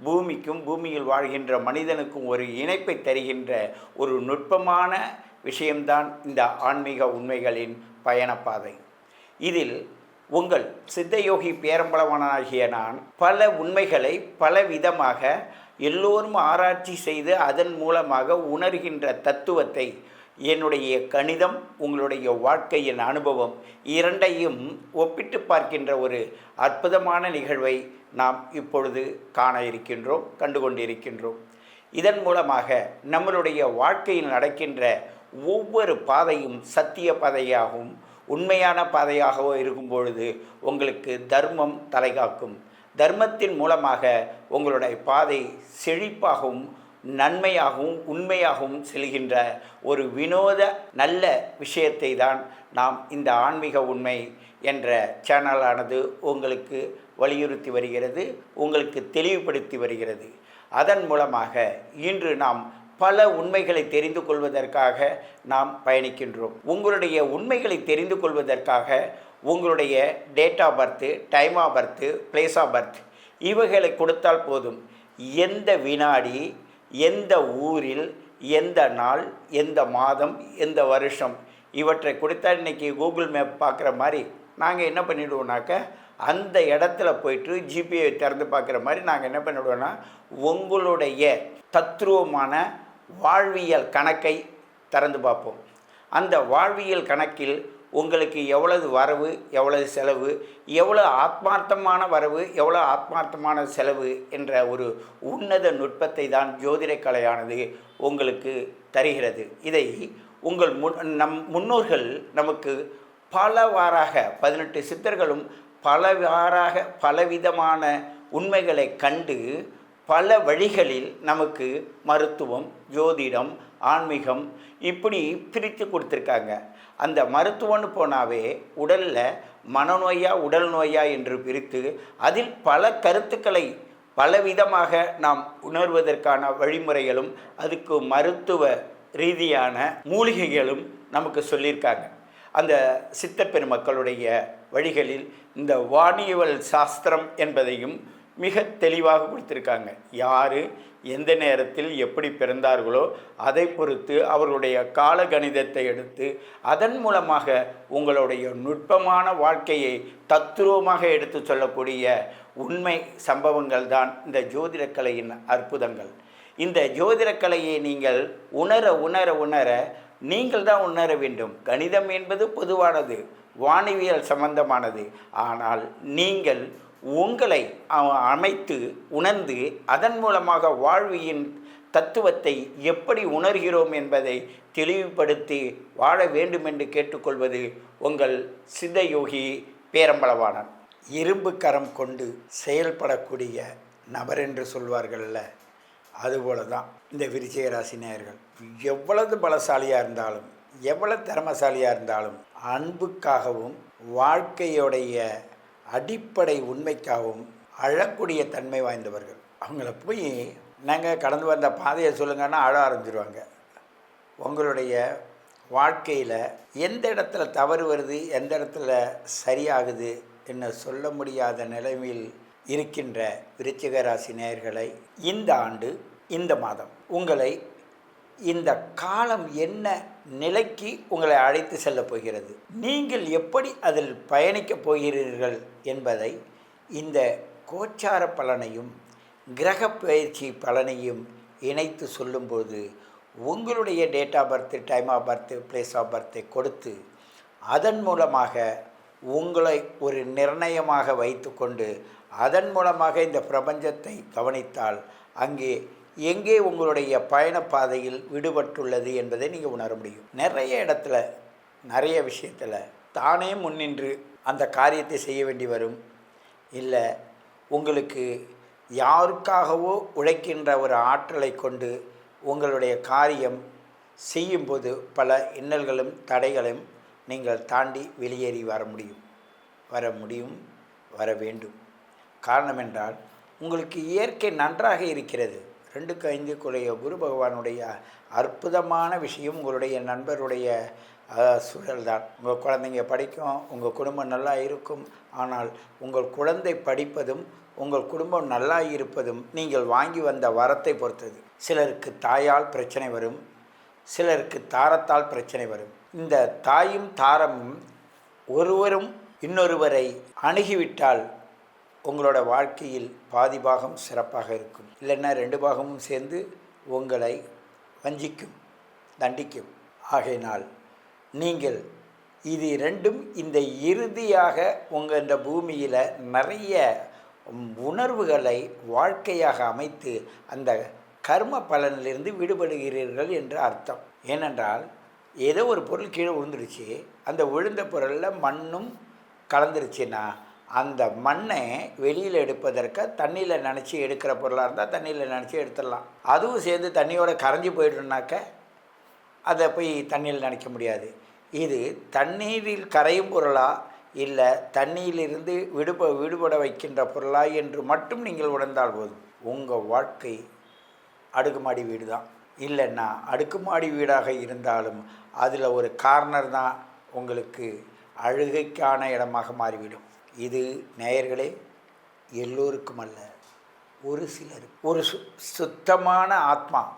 பூமிக்கும் பூமியில் வாழ்கின்ற மனிதனுக்கும் ஒரு இணைப்பை தருகின்ற ஒரு நுட்பமான விஷயம்தான் இந்த ஆன்மீக உண்மைகளின் பயணப்பாதை. இதில் உங்கள் சித்தயோகி பேரம்பளவனாகிய நான் பல உண்மைகளை பல விதமாக எல்லோரும் ஆராய்ச்சி செய்து அதன் மூலமாக உணர்கின்ற தத்துவத்தை என்னுடைய கணிதம் உங்களுடைய வாழ்க்கையின் அனுபவம் இரண்டையும் ஒப்பிட்டு பார்க்கின்ற ஒரு அற்புதமான நிகழ்வை நாம் இப்பொழுது காண இருக்கின்றோம் கண்டு கொண்டிருக்கின்றோம் இதன் மூலமாக நம்மளுடைய வாழ்க்கையில் நடக்கின்ற ஒவ்வொரு பாதையும் சத்திய பாதையாகவும் உண்மையான பாதையாகவோ இருக்கும் பொழுது உங்களுக்கு தர்மம் தலைகாக்கும். தர்மத்தின் மூலமாக உங்களுடைய பாதை செழிப்பாகவும் நன்மையாகவும் உண்மையாகவும் செல்கின்ற ஒரு வினோத நல்ல விஷயத்தை தான் நாம் இந்த ஆன்மீக உண்மை என்ற சேனலானது உங்களுக்கு வலியுறுத்தி வருகிறது உங்களுக்கு தெளிவுபடுத்தி வருகிறது. அதன் மூலமாக இன்று நாம் பல உண்மைகளை தெரிந்து கொள்வதற்காக நாம் பயணிக்கின்றோம். உங்களுடைய உண்மைகளை தெரிந்து கொள்வதற்காக உங்களுடைய date of birth time of birth place of birth இவைகளை கொடுத்தால் போதும். எந்த வினாடி எந்த ஊரில் எந்த நாள் எந்த மாதம் எந்த வருஷம் இவற்றை கொடுத்தா இன்றைக்கி கூகுள் மேப் பார்க்குற மாதிரி நாங்கள் என்ன பண்ணிவிடுவோம்னாக்க அந்த இடத்துல போயிட்டு ஜிபிஐ திறந்து பார்க்குற மாதிரி நாங்கள் என்ன பண்ணிவிடுவோன்னா உங்களுடைய தத்ரூபமான வாழ்வியல் கணக்கை திறந்து பார்ப்போம். அந்த வாழ்வியல் கணக்கில் உங்களுக்கு எவ்வளவு வரவு எவ்வளவு செலவு எவ்வளோ ஆத்மார்த்தமான வரவு எவ்வளோ ஆத்மார்த்தமான செலவு என்ற ஒரு உன்னத நுட்பத்தை தான் ஜோதிட கலையானது உங்களுக்கு தருகிறது. இதை உங்கள் முன் நம் முன்னோர்கள் நமக்கு பலவாறாக பதினெட்டு சித்தர்களும் பலவாறாக பலவிதமான உண்மைகளை கண்டு பல வழிகளில் நமக்கு மருத்துவம் ஜோதிடம் ஆன்மீகம் இப்படி பிரித்து கொடுத்துருக்காங்க. அந்த மருத்துவம்னு போனாவே உடலில் மனநோயா உடல் நோயா என்று பிரித்து அதில் பல கருத்துக்களை பலவிதமாக நாம் உணர்வதற்கான வழிமுறைகளும் அதுக்கு மருத்துவ ரீதியான மூலிகைகளும் நமக்கு சொல்லியிருக்காங்க. அந்த சித்த பெருமக்களுடைய வழிகளில் இந்த வானியல் சாஸ்திரம் என்பதையும் மிக தெளிவாக கொடுத்துருக்காங்க. யார் எந்த நேரத்தில் எப்படி பிறந்தார்களோ அதை பொறுத்து அவர்களுடைய கால கணிதத்தை எடுத்து அதன் மூலமாக உங்களுடைய நுட்பமான வாழ்க்கையை தத்துருவமாக எடுத்து சொல்லக்கூடிய உண்மை சம்பவங்கள் தான் இந்த ஜோதிடக்கலையின் அற்புதங்கள். இந்த ஜோதிடக்கலையை நீங்கள் உணர உணர உணர நீங்கள் தான் உணர வேண்டும். கணிதம் என்பது பொதுவானது வானவியல் சம்பந்தமானது. ஆனால் நீங்கள் உங்களை அமைத்து உணர்ந்து அதன் மூலமாக வாழ்வியின் தத்துவத்தை எப்படி உணர்கிறோம் என்பதை தெளிவுபடுத்தி வாழ வேண்டும் என்று கேட்டுக்கொள்வது உங்கள் சித்தயோகி பேரம்பளவானன் இரும்பு கரம் கொண்டு செயல்படக்கூடிய நபர் என்று சொல்வார்கள்ல அதுபோல தான் இந்த விருச்சிக ராசி நேயர்கள் எவ்வளவு பலசாலியாக இருந்தாலும் எவ்வளவு திறமசாலியாக இருந்தாலும் அன்புக்காகவும் வாழ்க்கையுடைய அடிப்படை உண்மைக்காகவும் அழக்கூடிய தன்மை வாய்ந்தவர்கள். அவங்கள போய் நாங்கள் கடந்து வந்த பாதையை சொல்லுங்கன்னா அழ ஆரம்பிச்சிருவாங்க. உங்களுடைய வாழ்க்கையில் எந்த இடத்துல தவறு வருது எந்த இடத்துல சரியாகுது என்ன சொல்ல முடியாத நிலைமையில் இருக்கின்ற விருச்சிக ராசி நேயர்களை இந்த ஆண்டு இந்த மாதம். உங்களை இந்த காலம் என்ன நிலைக்கு உங்களை அழைத்து செல்ல போகிறது? நீங்கள் எப்படி அதில் பயணிக்கப் போகிறீர்கள் என்பதை இந்த கோச்சார பலனையும் கிரக பயிற்சி பலனையும் இணைத்து சொல்லும்போது உங்களுடைய date of birth time of birth place of பர்த்தை கொடுத்து அதன் மூலமாக உங்களை ஒரு நிர்ணயமாக வைத்துக்கொண்டு அதன் மூலமாக இந்த பிரபஞ்சத்தை கவனித்தால் அங்கே எங்கே உங்களுடைய பயணப்பாதையில் விடுபட்டுள்ளது என்பதை நீங்கள் உணர முடியும். நிறைய இடத்துல நிறைய விஷயத்தில் தானே முன்னின்று அந்த காரியத்தை செய்ய வேண்டி வரும். இல்லை உங்களுக்கு யாருக்காகவோ உழைக்கின்ற ஒரு ஆற்றலை கொண்டு உங்களுடைய காரியம் செய்யும்போது பல இன்னல்களும் தடைகளும் நீங்கள் தாண்டி வெளியேறி வர முடியும். வர முடியும் வர வேண்டும். காரணம் என்றால் உங்களுக்கு இயற்கை நன்றாக இருக்கிறது. ரெண்டுக்கு ஐந்துக்குரிய குரு பகவானுடைய அற்புதமான விஷயம் உங்களுடைய நண்பருடைய சூழல் தான் உங்கள் குழந்தைங்க படிக்கும் உங்கள் குடும்பம் நல்லா இருக்கும். ஆனால் உங்கள் குழந்தை படிப்பதும் உங்கள் குடும்பம் நல்லா இருப்பதும் நீங்கள் வாங்கி வந்த வரத்தை பொறுத்தது. சிலருக்கு தாயால் பிரச்சனை வரும் சிலருக்கு தாரத்தால் பிரச்சனை வரும். இந்த தாயும் தாரமும் ஒருவரும் இன்னொருவரை அணுகிவிட்டால் உங்களோட வாழ்க்கையில் பாதி பாகம் சிறப்பாக இருக்கும். இல்லைன்னா ரெண்டு பாகமும் சேர்ந்து உங்களை வஞ்சிக்கும் தண்டிக்கும். ஆகையினால் நீங்கள் இது ரெண்டும் இந்த இறுதியாக உங்கள் இந்த பூமியில் நிறைய உணர்வுகளை வாழ்க்கையாக அமைத்து அந்த கர்ம பலனிலிருந்து விடுபடுகிறீர்கள் என்று அர்த்தம். ஏனென்றால் ஏதோ ஒரு பொருள் கீழே விழுந்துருச்சு அந்த விழுந்த பொருளில் மண்ணும் கலந்துருச்சுன்னா அந்த மண்ணை வெளியில் எடுப்பதற்கு தண்ணியில் நினச்சி எடுக்கிற பொருளாக இருந்தால் தண்ணியில் நினச்சி எடுத்துடலாம். அதுவும் சேர்ந்து தண்ணியோடு கரைஞ்சி போய்டுனாக்க அதை போய் தண்ணியில் நினைக்க முடியாது. இது தண்ணீரில் கரையும் பொருளா இல்லை தண்ணியிலிருந்து விடுப விடுபட வைக்கின்ற பொருளா என்று மட்டும் நீங்கள் உணர்ந்தால் போதும். உங்கள் வாழ்க்கை அடுக்குமாடி வீடு தான் இல்லைன்னா அடுக்குமாடி வீடாக இருந்தாலும் அதில் ஒரு கார்னர் தான் உங்களுக்கு அழுகைக்கான இடமாக மாறிவிடும். இது நேயர்களே எல்லோருக்கும் அல்ல ஒரு சிலர் ஒரு சு சுத்தமான ஆத்மா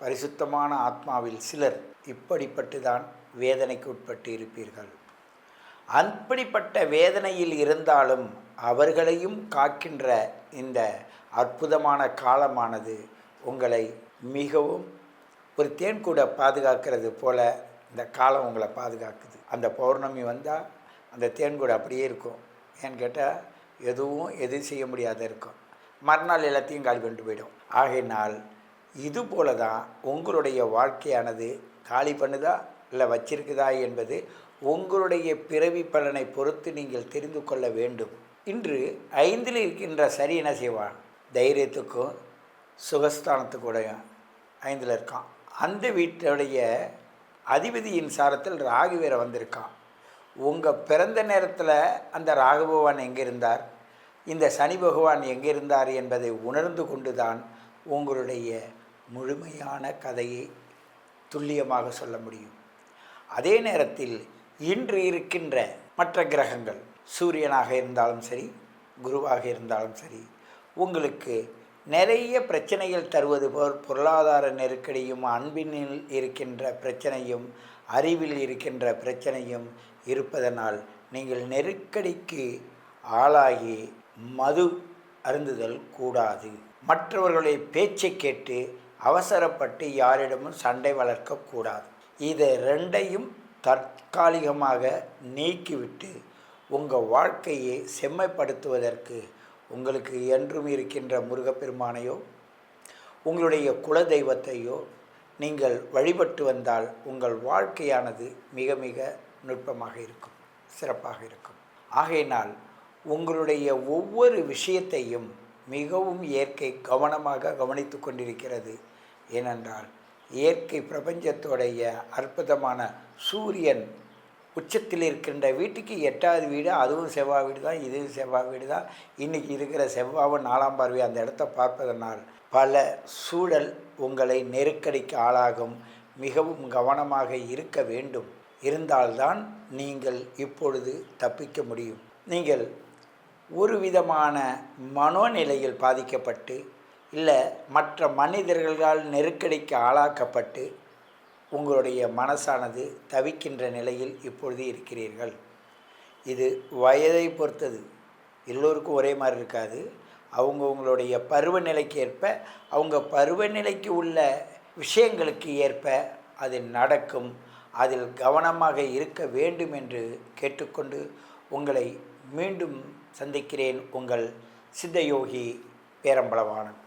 பரிசுத்தமான ஆத்மாவில் சிலர் இப்படிப்பட்டு தான் வேதனைக்கு உட்பட்டு இருப்பீர்கள். அப்படிப்பட்ட வேதனையில் இருந்தாலும் அவர்களையும் காக்கின்ற இந்த அற்புதமான காலமானது உங்களை மிகவும் ஒரு தேன்கூட பாதுகாக்கிறது போல இந்த காலம் உங்களை பாதுகாக்குது. அந்த பௌர்ணமி வந்தால் அந்த தேன் கூட அப்படியே இருக்கும். ஏன்னு கேட்டால் எதுவும் எதுவும் செய்ய முடியாத இருக்கும். மறுநாள் எல்லாத்தையும் காலி பண்ணிட்டு போயிடும். ஆகையினால் இது போல தான் உங்களுடைய வாழ்க்கையானது காலி பண்ணுதா இல்லை வச்சிருக்குதா என்பது உங்களுடைய பிறவி பலனை பொறுத்து நீங்கள் தெரிந்து கொள்ள வேண்டும். இன்று ஐந்தில் இருக்கின்ற சரி என்ன செய்வான்? தைரியத்துக்கும் சுகஸ்தானத்துக்கூடையும் ஐந்தில் இருக்கான். அந்த வீட்டுடைய அதிபதியின் சாரத்தில் ராகு வேற வந்திருக்கான். உங்கள் பிறந்த நேரத்தில் அந்த ராகு பகவான் எங்கே இருந்தார்? இந்த சனி பகவான் எங்கே இருந்தார் என்பதை உணர்ந்து கொண்டு தான் உங்களுடைய முழுமையான கதையை துல்லியமாக சொல்ல முடியும். அதே நேரத்தில் இன்று இருக்கின்ற மற்ற கிரகங்கள் சூரியனாக இருந்தாலும் சரி குருவாக இருந்தாலும் சரி உங்களுக்கு நிறைய பிரச்சனைகள் தருவது போல் பொருளாதார நெருக்கடியும் அன்பினில் இருக்கின்ற பிரச்சனையும் அறிவில் இருக்கின்ற பிரச்சனையும் இருப்பதனால் நீங்கள் நெருக்கடிக்கு ஆளாகி மது அருந்துதல் கூடாது. மற்றவர்களுடைய பேச்சை கேட்டு அவசரப்பட்டு யாரிடமும் சண்டை வளர்க்கக்கூடாது இதை ரெண்டையும் தற்காலிகமாக நீக்கிவிட்டு உங்கள் வாழ்க்கையை செம்மைப்படுத்துவதற்கு உங்களுக்கு என்றும் இருக்கின்ற முருகப்பெருமானையோ உங்களுடைய குல தெய்வத்தையோ நீங்கள் வழிபட்டு வந்தால் உங்கள் வாழ்க்கையானது மிக மிக நுட்பமாக இருக்கும் சிறப்பாக இருக்கும். ஆகையினால் உங்களுடைய ஒவ்வொரு விஷயத்தையும் மிகவும் இயற்கை கவனமாக கவனித்து கொண்டிருக்கிறது. ஏனென்றால் இயற்கை பிரபஞ்சத்தோடைய அற்புதமான சூரியன் உச்சத்தில் இருக்கின்ற வீட்டுக்கு எட்டாவது வீடு அதுவும் செவ்வாய் வீடு தான் இதுவும் செவ்வாய் வீடு தான். இன்றைக்கி இருக்கிற செவ்வாவும் நாலாம் பார்வை அந்த இடத்த பார்ப்பதனால் பல சூழல் உங்களை நெருக்கடிக்கு ஆளாகும் மிகவும் கவனமாக இருக்க வேண்டும். இருந்தால்தான் நீங்கள் இப்பொழுது தப்பிக்க முடியும். நீங்கள் ஒரு விதமான மனோநிலையில் பாதிக்கப்பட்டு இல்லை மற்ற மனிதர்களால் நெருக்கடிக்கு ஆளாக்கப்பட்டு உங்களுடைய மனசானது தவிக்கின்ற நிலையில் இப்பொழுது இருக்கிறீர்கள். இது வயதை பொறுத்தது. எல்லோருக்கும் ஒரே மாதிரி இருக்காது. அவங்கவுங்களுடைய பருவநிலைக்கு ஏற்ப அவங்க பருவநிலைக்கு உள்ள விஷயங்களுக்கு ஏற்ப அது நடக்கும். அதில் கவனமாக இருக்க வேண்டும் என்று கேட்டுக்கொண்டு உங்களை மீண்டும் சந்திக்கிறேன் உங்கள் சித்தயோகி பேரம்பளவானன்